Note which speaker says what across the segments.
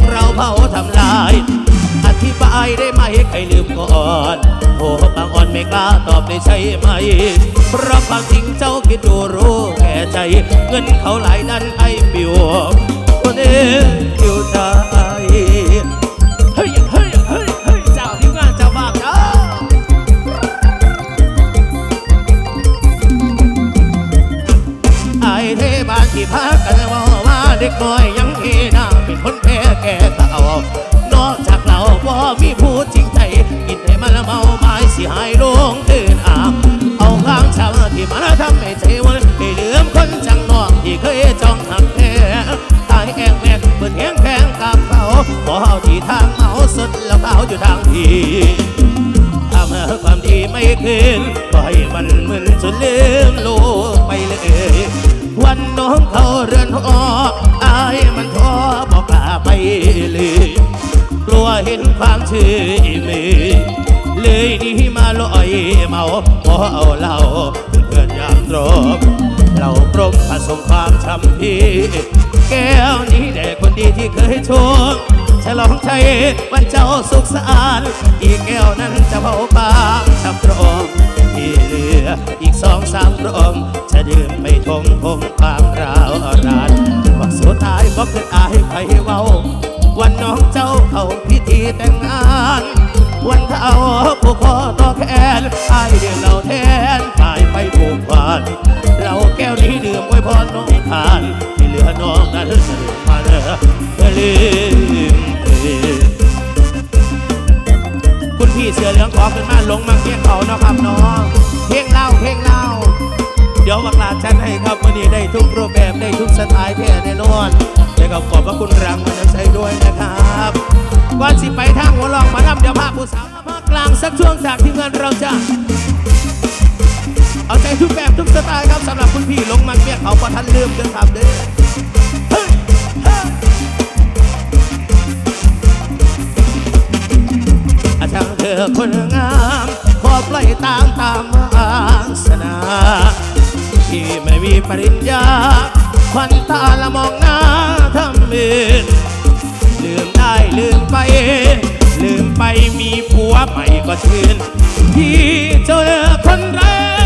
Speaker 1: ค่สองเราเผาทำลาย อธิบายได้ไหมใครลืมก่อน
Speaker 2: โอ้บางอ่อนไม่กล้าตอบได้ใช่ไหม เพราะความจริงเจ้าคิดดูรู้แก่ใจ เงินเขาหลายดันไอ้ปิวคนเอ้ยปิวใจเฮ้ยเฮ้ยเฮ้ยเฮ้ยเจ้าที่งานเจ้าบ้านเจ้าไอเทบานที่พักกันว่าว่าเด็กน้อย แก่เก่านอกจากเราว่ามีผู้จริงใจกินให้มันละเมาไม้สิหายลงตื่นอาบเอาข้างชาวที่มันทำให้ใจวันให้ลืมคนจังนอกที่เคยจ้องหักแท้ตายแองแมกเปิดแห้งแพงกับเขาพอเอาที่ทางเอาสุดแล้วเขาอยู่ทางทีทำความดีไม่คืนปล่อยมันมึนจนลืมโล ชื่อมือเลยนี่มาลอยเมาพอเอาเหล้าเป็นเพื่อนยามตรบเราปรมผสมความช้ำพี่แก้วนี้แด่คนดีที่เคยชมฉลองชัยวันเจ้าสุขสะอาดอีกแก้วนั้นจะเผาปากชับตรองที่เหลืออีกสองสามรองจะดื่มไม่ทงพงความราวรานว่าสุดท้ายบอกคืออายไปเว้า วันน้องเจ้าเข้าพิธีแต่งงาน วันเท้าผู้คอต่อแขนไอเดียวเราแทนตายไปผูกพันเราแก้วนี้ดื่มไว้พรน้องทาน ที่เหลือน้องนั้นสลืมมาเนอลืมเอ่ยคุณพี่เสือเหลืองขอขึ้นมาลงมาเพียงเขานะครับน้องเพลงเล่าเพลงเล่า เดี๋ยวบักลาจันให้ครับวันนี้ได้ทุกรูปแบบได้ทุกสไตล์แท้แน่ ก็ขอบพระคุณรางวันใจด้วยนะครับก่อนสิไปทางหัวลองมาดำเดี๋ยวพาผู้สาวมาภาคกลางสักช่วงจากทีมงานเราจะเอาใจทุกแบบทุกสไตล์ครับสำหรับคุณพี่ลงมาเมียเขาประทันลืมเดินทำเด้อเฮ้ยเฮ้ยอาจารย์เธอคนงามขอปล่อยตามตามวาสนาที่ไม่มีปริญญา ควันตาละมองหน้าทำมือลืมได้ลืมไป ลืมไปมีผัวใหม่ก็ชื่นที่เจอคนแรก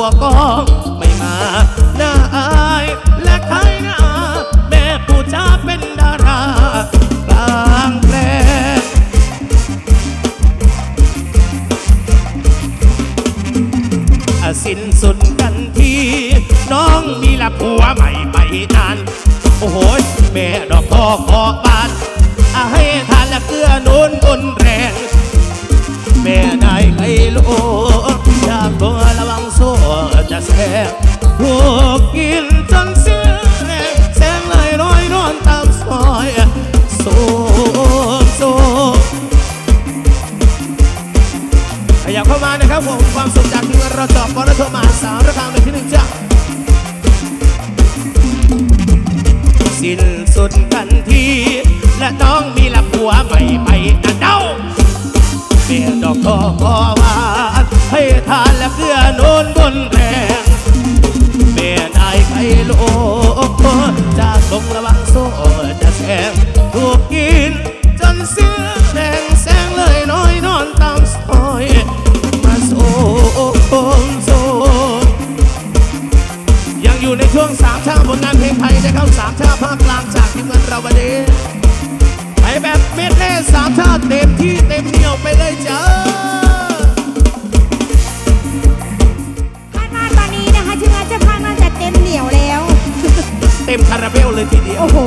Speaker 2: ตัวและพวกกองันที และน้องมีละผัวใหม่ไปกันเด้าเมียดอกทอพอวานให้ทานและเพื่อนโนนบนแรงเมียนายไข่โลกจากลงระวังโซ่จะแทง เหนียวไปเลยจ้า
Speaker 1: คาดว่าตอนนี้นะคะ
Speaker 2: ที
Speaker 1: มงานเจะพาน่าจะเต็มเหนียวแล้
Speaker 2: ว เต็
Speaker 1: มคาราเบลเลยทีเดียว โอ้โห